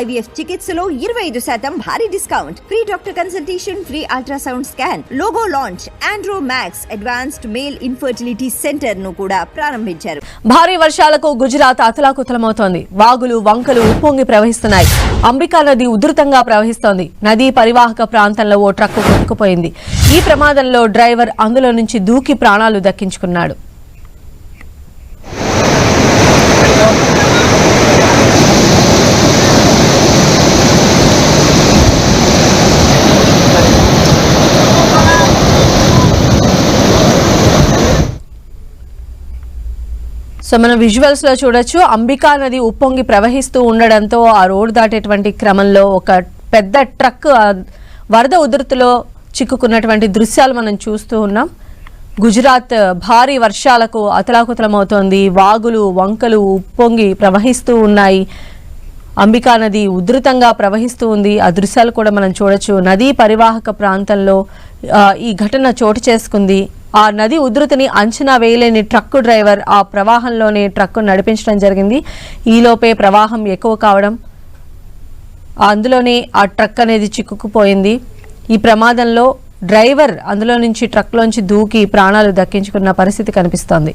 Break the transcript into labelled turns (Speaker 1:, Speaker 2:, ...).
Speaker 1: IVF చికిత్సలో ఇరవై ఐదు శాతం భారీ discount. Free doctor consultation free ultrasound scan logo launch Andro Max advanced male infertility సెంటర్ను కూడా ప్రారంభించారు.
Speaker 2: భారీ వర్షాలకు గుజరాత్ అతలాకుతలమవుతోంది. వాగులు వంకలు ఉప్పొంగి ప్రవహిస్తున్నాయి. అంబికా నది ఉధృతంగా ప్రవహిస్తోంది. నదీ పరివాహక ప్రాంతంలో ఓ ట్రక్కు కొట్టుకుపోయింది. ఈ ప్రమాదంలో డ్రైవర్ అందులో నుంచి దూకి ప్రాణాలు దక్కించుకున్నాడు. సో మనం విజువల్స్లో చూడొచ్చు అంబికా నది ఉప్పొంగి ప్రవహిస్తూ ఉండడంతో ఆ రోడ్ దాటేటువంటి క్రమంలో ఒక పెద్ద ట్రక్ వరద ఉధృతిలో చిక్కుకున్నటువంటి దృశ్యాలు మనం చూస్తూ ఉన్నాం. గుజరాత్ భారీ వర్షాలకు అతలాకుతలమవుతోంది. వాగులు వంకలు ఉప్పొంగి ప్రవహిస్తూ ఉన్నాయి. అంబికా నది ఉధృతంగా ప్రవహిస్తూ ఉంది. ఆ దృశ్యాలు కూడా మనం చూడొచ్చు. నదీ పరివాహక ప్రాంతంలో ఈ ఘటన చోటు చేసుకుంది. ఆ నది ఉధృతిని అంచనా వేయలేని ట్రక్కు డ్రైవర్ ఆ ప్రవాహంలోనే ట్రక్కు నడిపించడం జరిగింది. ఈలోపే ప్రవాహం ఎక్కువ కావడం అందులోనే ఆ ట్రక్ అనేది చిక్కుకుపోయింది. ఈ ప్రమాదంలో డ్రైవర్ అందులో నుంచి ట్రక్లోంచి దూకి ప్రాణాలు దక్కించుకున్న పరిస్థితి కనిపిస్తోంది.